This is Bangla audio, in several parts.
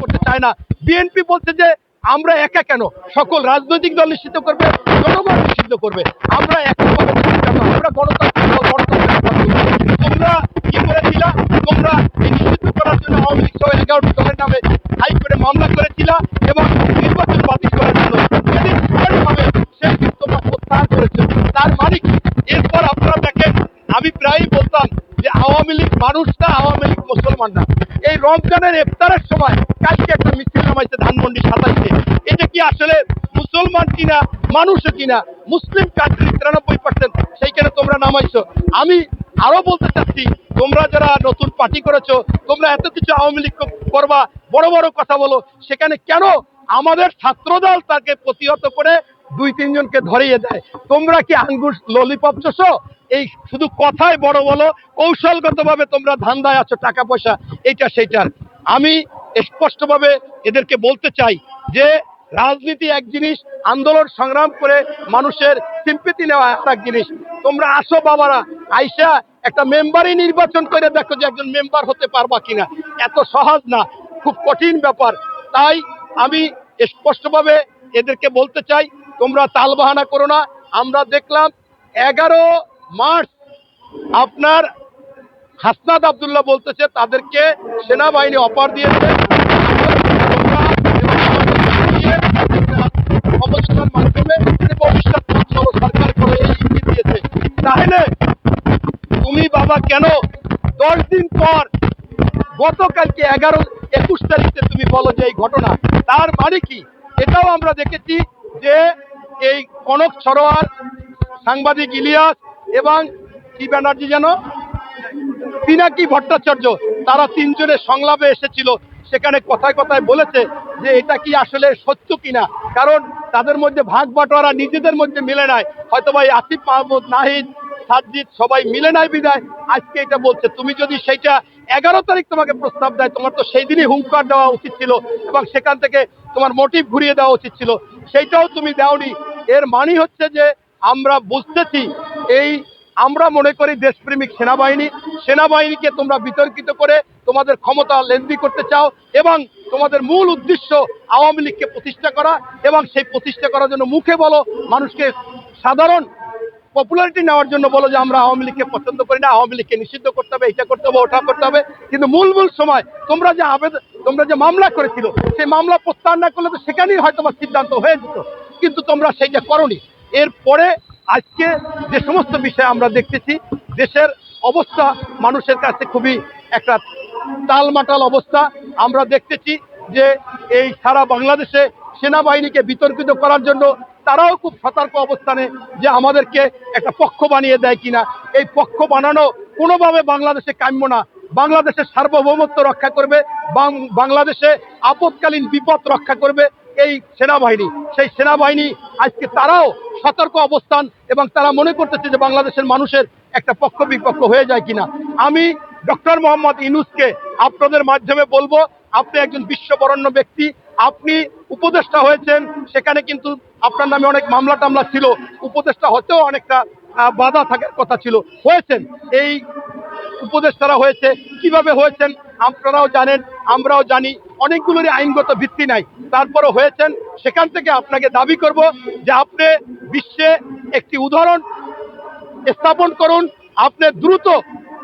করতে চায় না। বিএনপি বলছে যে, আমরা একা কেন? সকল রাজনৈতিক দল নিষিদ্ধ করবে, জনগণ নিষিদ্ধ করবে। আমরা একা আমরা গণতান্ত্রিক লীগ মুসলমান না এই রমজানের ইফতারের সময় কালকে একটা মিছিল নামাইছে ধানমন্ডি সাতাইছে এটা কি আসলে মুসলমান কিনা মানুষও কিনা, মুসলিম কান্ট্রি তিরানব্বই পার্সেন্ট সেইখানে তোমরা নামাইছো। আমি আরও বলতে চাচ্ছি, তোমরা যারা নতুন পার্টি করেছ, তোমরা এত কিছু আওয়ামী লীগ করবা, বড় বড় কথা বলো, সেখানে কেন আমাদের ছাত্রদল তাকে প্রতিহত করে দুই তিনজনকে ধরিয়ে দেয়। তোমরা কি আঙ্গুর ললিপপ চষো? এই শুধু কথায় বড় বলো, কৌশলগতভাবে তোমরা ধান্দায় আছো টাকা পয়সা, এইটা সেইটার। আমি স্পষ্টভাবে এদেরকে বলতে চাই যে, রাজনীতি এক জিনিস, আন্দোলন সংগ্রাম করে মানুষের সিম্পিতি নেওয়া আর এক জিনিস। তোমরা আসো বাবারা, আইসা একটা মেম্বারই নির্বাচন করে দেখো যে একজন মেম্বার হতে পারবা কিনা। এত সহজ না, খুব কঠিন ব্যাপার। তাই আমি স্পষ্টভাবে এদেরকে বলতে চাই তোমরা তালবাহানা করো না। আমরা দেখলাম এগারো মার্চ আপনার হাসনাদ আবদুল্লাহ বলতেছে, তাদেরকে সেনাবাহিনী অপার দিয়েছে। তুমি বাবা কেন দশ দিন পর গতকালকে এগারো একুশ তারিখে তুমি বলো যে এই ঘটনা, তার মানে কি? এটাও আমরা দেখেছি যে এই কনক সরোয়ার, সাংবাদিক ইলিয়াস এবং কি ব্যানার্জি যেন? পিনাকি ভট্টাচার্য, তারা তিনজনের সংলাপে এসেছিল, সেখানে কথায় কথায় বলেছে যে এটা কি আসলে সত্য কিনা? কারণ তাদের মধ্যে ভাগ বাটোয়ারা নিজেদের মধ্যে মিলে নাই। হয়তো ভাই আসিফ মাহমুদ, নাহিদ, সাজ্জিদ সবাই মিলে নাই বিদায়। আজকে এটা বলছে। তুমি যদি সেইটা এগারো তারিখ তোমাকে প্রস্তাব দেয়, তোমার তো সেই দিনই হুঙ্কার দেওয়া উচিত ছিল এবং সেখান থেকে তোমার মোটিভ ঘুরিয়ে দেওয়া উচিত ছিল। সেইটাও তুমি দাওনি। এর মানে হচ্ছে যে আমরা বুঝতেছি এই আমরা মনে করি দেশপ্রেমিক সেনাবাহিনী, সেনাবাহিনীকে তোমরা বিতর্কিত করে তোমাদের ক্ষমতা লেন্দি করতে চাও এবং তোমাদের মূল উদ্দেশ্য আওয়ামী লীগকে প্রতিষ্ঠা করা এবং সেই প্রতিষ্ঠা করার জন্য মুখে বলো, মানুষকে সাধারণ পপুলারিটি নেওয়ার জন্য বলো যে আমরা আওয়ামী লীগকে পছন্দ করি না, আওয়ামী লীগকে নিষিদ্ধ করতে হবে, এটা করতে হবে, ওটা করতে হবে। কিন্তু মূল মূল সময় তোমরা যে আবেদন তোমরা যে মামলা করেছিল, সেই মামলা প্রত্যাহার না করলে তো সেখানেই হয়তো সিদ্ধান্ত হয়ে যেত। কিন্তু তোমরা সেইটা করনি। এরপরে আজকে যে সমস্ত বিষয় আমরা দেখতেছি, দেশের অবস্থা, মানুষের কাছে খুবই একটা টালমাটাল অবস্থা। আমরা দেখতেছি যে এই সারা বাংলাদেশে সেনাবাহিনীকে বিতর্কিত করার জন্য তারাও খুব সতর্ক অবস্থানে যে আমাদেরকে একটা পক্ষ বানিয়ে দেয় কিনা। এই পক্ষ বানানো কোনোভাবে বাংলাদেশে কাম্য না। বাংলাদেশের সার্বভৌমত্ব রক্ষা করবে বাংলাদেশে আপদকালীন বিপদ রক্ষা করবে এই সেনাবাহিনী। সেই সেনাবাহিনী, আজকে তারাও সতর্ক অবস্থান এবং তারা মনে করতেছে যে বাংলাদেশের মানুষের একটা পক্ষ বিপক্ষ হয়ে যায় কিনা। আমি ডক্টর মোহাম্মদ ইনুসকে আপনাদের মাধ্যমে বলব, আপনি একজন বিশ্ববরণ্য ব্যক্তি, আপনি উপদেষ্টা হয়েছেন, সেখানে কিন্তু আপনার নামে অনেক মামলা টামলা ছিল, উপদেষ্টা হতেও অনেকটা বাধা থাকার কথা ছিল। হয়েছেন। এই উপদেষ্টারা হয়েছে, কীভাবে হয়েছেন আপনারাও জানেন, আমরাও জানি, অনেকগুলোরই আইনগত ভিত্তি নাই। তারপরও হয়েছেন, সেখান থেকে আপনাকে দাবি করব যে আপনি বিশ্বে একটি উদাহরণ স্থাপন করুন, আপনি দ্রুত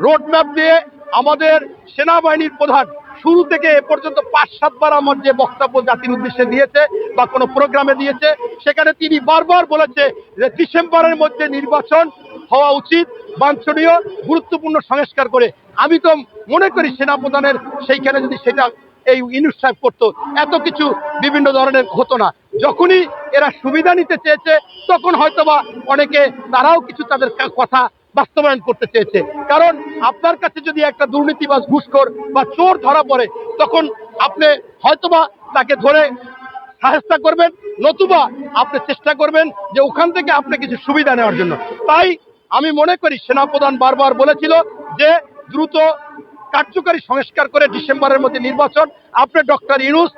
রোডম্যাপ দিয়ে আমাদের সেনাবাহিনীর প্রধান, শুরু থেকে এ পর্যন্ত পাঁচ সাতবার আমার যে বক্তব্য জাতির উদ্দেশ্যে দিয়েছে বা কোনো প্রোগ্রামে দিয়েছে, সেখানে তিনি বারবার বলেছে যে ডিসেম্বরের মধ্যে নির্বাচন হওয়া উচিত। বাঞ্ছনীয়, গুরুত্বপূর্ণ সংস্কার করে আমি তো মনে করি সেনাপ্রধানের সেইখানে যদি সেটা এই ইনুস সাহেব করতো, এত কিছু বিভিন্ন ধরনের হতো না। যখনই এরা সুবিধা নিতে চেয়েছে, তখন হয়তোবা অনেকে তারাও কিছু তাদের কথা বাস্তবায়ন করতে চেয়েছে। কারণ আপনার কাছে যদি একটা দুর্নীতিবাজ ঘুষখোর বা চোর ধরা পড়ে, তখন আপনি হয়তোবা তাকে ধরে সাহেস্তা করবেন, নতুবা আপনি চেষ্টা করবেন যে ওখান থেকে আপনি কিছু সুবিধা নেওয়ার জন্য। তাই আমি মনে করি সেনাপ্রধান বারবার বলেছিল যে দ্রুত কার্যকারী সংস্কার করে ডিসেম্বরের মধ্যে নির্বাচন। আপনি ডক্টর ইউনুস,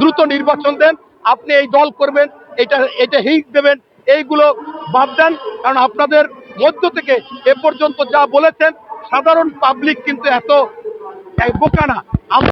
দ্রুত নির্বাচন দেন, আপনি এই দল করবেন, এটা এটা হিট দেবেন, এইগুলো বাদ দেন, কারণ আপনাদের মধ্য থেকে এ পর্যন্ত যা বলেছেন, সাধারণ পাবলিক কিন্তু এত বোকা না।